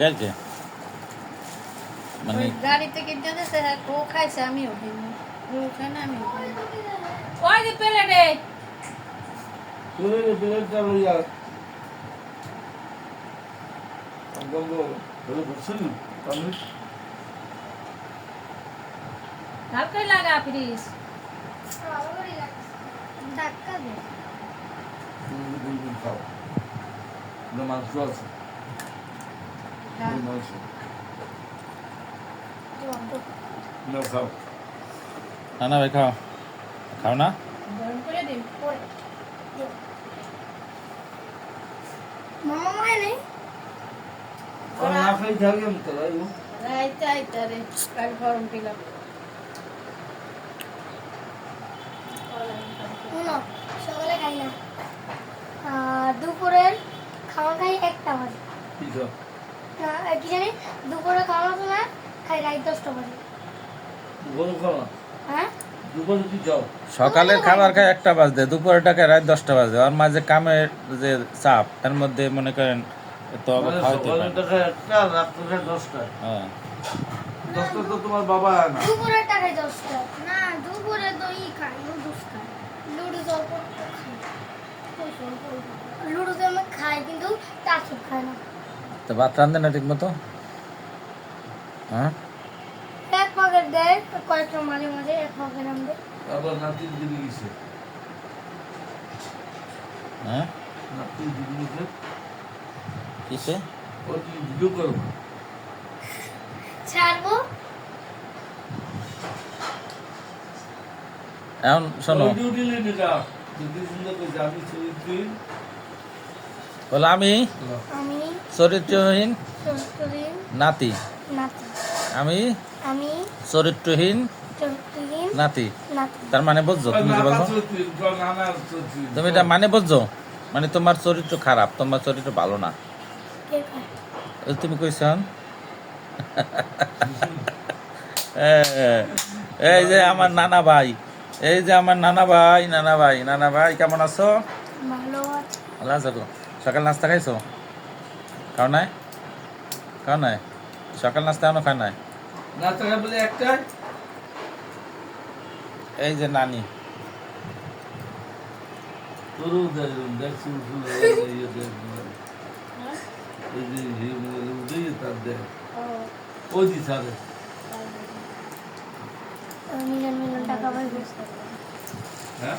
আছে মানে ওই গাড়ি থেকে যেতেছে হ্যাঁ, ও খাইছে আমিও খাইনি ও খাই না আমিও খাই না। ওই যে প্লেটে Böyle böyle çalıyor. Ondan bu böyle bulsun mu? Tanış. ধাক্কাই লাগা প্লিজ ধাক্কা দে Bunu buldum না না ভাই খাও খাও না সকালে খাই না দুপুরের খাওয়া খাই একটা বাজে. না কি জানি দুপুরে খাওয়ার সময় খাই রাত দশটা বাজে। kal. হ্যাঁ? সকালের খাবার খায় একটা বাজে দুপুরের টাকা রাত দশটা বাজে। ওর মাঝে কামের যে চাপ এর মধ্যে মনে করেন তো আবার মানে হ্যাঁ। দশটা তো তোমার বাবা না। দুপুরের টাকায় দশটা। না দুপুরে তো ই খাই লুডুস খাই লুডুস অল্প অল্প লুডুস আমি খাই কিন্তু টাচু খাই না তো ভাত রান্ধে না ঠিক মতো হ্যাঁ? এক পকেট দেয় কয়েকটা মাঝে মাঝে এক পকেট আমাদের আবার নাতির দিদি গেছে। হ্যাঁ? নাতির দিদি গেছে। কিসে? ও তুমি ভিডিও করো? ছাড়বো? এখন শোনো। ভিডিও দিলে সুন্দর করে বলে আমি? চরিত্রহীন নাতি। আমি? আমি চরিত্রহীন নাতি। তার মানে বুঝছ? তুমি যে বলছো? তুমি এটা মানে বুঝছ? মানে তোমার চরিত্র খারাপ তোমার চরিত্র ভালো না। কে তুমি কইছ এই যে আমার নানা ভাই এই যে আমার নানা ভাই নানা ভাই নানা ভাই কেমন আছো? ভালো আছে। সকাল নাস্তা খাইছো? খাও নাই? খাও নাই? সকাল নাস্তা এখনও খায় নাই? না টাকা বলে একটাই এই যে নানি। হ্যাঁ?